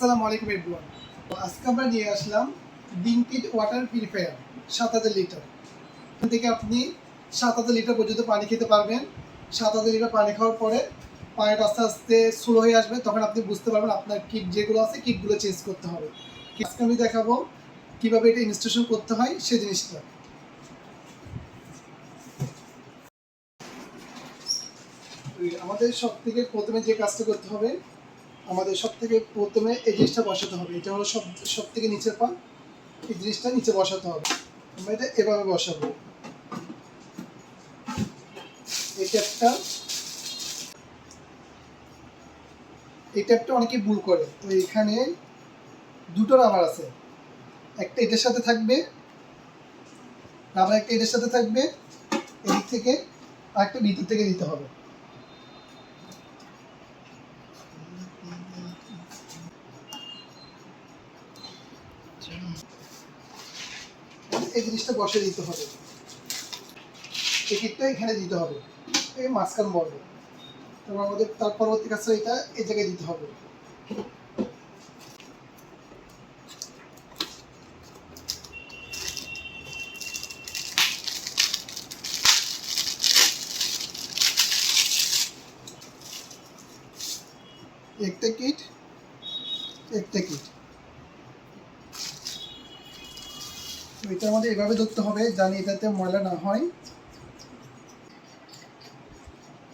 আসসালামু আলাইকুম এভরিওয়ান আজকে আমরা নিয়ে আসলাম ডিঙ্কিড ওয়াটার পিউরিফায়ার সাত হাজার লিটার এখান থেকে আপনি সাত হাজার লিটার পর্যন্ত পানি খেতে পারবেন। সাত হাজার লিটার পানি খাওয়ার পরে পানিটা আস্তে আস্তে স্লো হয়ে আসবে, তখন আপনি বুঝতে পারবেন আপনার কিট যেগুলো আছে কিটগুলো চেঞ্জ করতে হবে। আজকে আমি দেখাবো কীভাবে এটা ইনস্টলেশন করতে হয় সেই জিনিসটা। আমাদের সব থেকে প্রথমে যে কাজটা করতে হবে আমাদের সব থেকে প্রথমে এই জিনিসটা বসাতে হবে। এটা হলো সব সব থেকে নিচের পা এই জিনিসটা নিচে বসাতে হবে। আমরা এটা এভাবে বসাবো। এই ট্যাপটা এই ট্যাপটা অনেকে ভুল করে। তো এখানে দুটো রাবার আছে। একটা এটার সাথে থাকবে, রাবার একটা এটার সাথে থাকবে। এদিক থেকে আর একটা ভিতর থেকে দিতে হবে। এই জিনিসটা বসে দিতে হবে। টিকিটটা এখানে দিতে হবে। এই মাঝখান বর্গ। এবং আমাদের তার পরবর্তী এটা এই জায়গায় দিতে হবে। একটা কিট একটা কিট। তো এটা আমাদের এভাবে ধরতে হবে জানি এটাতে ময়লা না হয়।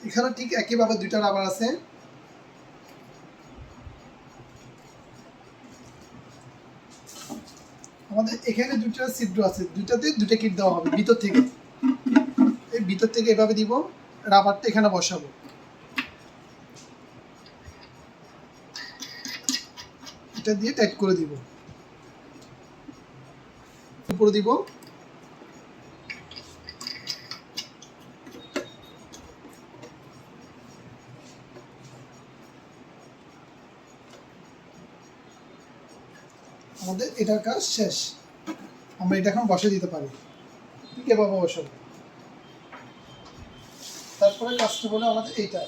এখানে ঠিক একইভাবে দুইটা রাবার আছে। আমাদের এখানে দুইটা ছিদ্র আছে, দুইটাতে দুইটা কিট দেওয়া হবে ভিতর থেকে। এই ভিতর থেকে এভাবে দিব, রাবারটা এখানে বসাবো। এটা দিয়ে টাইট করে দিব। উপরে দিব। আমাদের এটার কাজ শেষ। আমরা এটা এখন বসে দিতে পারি। ঠিক এভাবে বসাবো তারপরে কাজটা হলো আমাদের এইটা।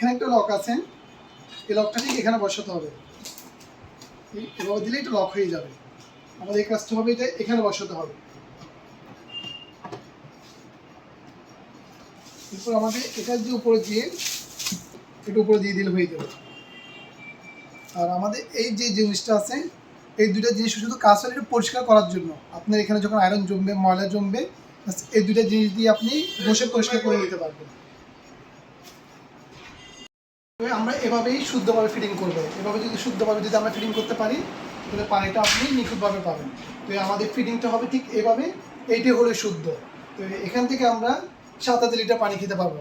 এখানে একটা লক আছে। এই লকটা ঠিক এখানে বসাতে হবে। এভাবে দিলে এটা লক হয়ে যাবে। আমাদের কাজটা হবে এটা এখানে বসাতে হবে। এরপর আমাদের এটা যে উপরে দিয়ে, এটা উপরে দিয়ে দিলে হয়ে যাবে। আর আমাদের এই যে জিনিসটা আছে, এই দুইটা জিনিস শুধু কাজ হলে এটা পরিষ্কার করার জন্য। আপনার এখানে যখন আয়রন জমবে, ময়লা জমবে এই দুইটা জিনিস দিয়ে আপনি বসে পরিষ্কার করে নিতে পারবেন। আমরা এভাবেই শুদ্ধভাবে ফিটিং করব। এভাবে যদি শুদ্ধভাবে যদি আমরা ফিটিং করতে পারি, তাহলে পানিটা আপনি নিখুঁতভাবে পাবেন। তো আমাদের ফিটিংটা হবে ঠিক এভাবে, এইটাই হলে শুদ্ধ। তো এখান থেকে আমরা সাত হাজার লিটার পানি খেতে পারব।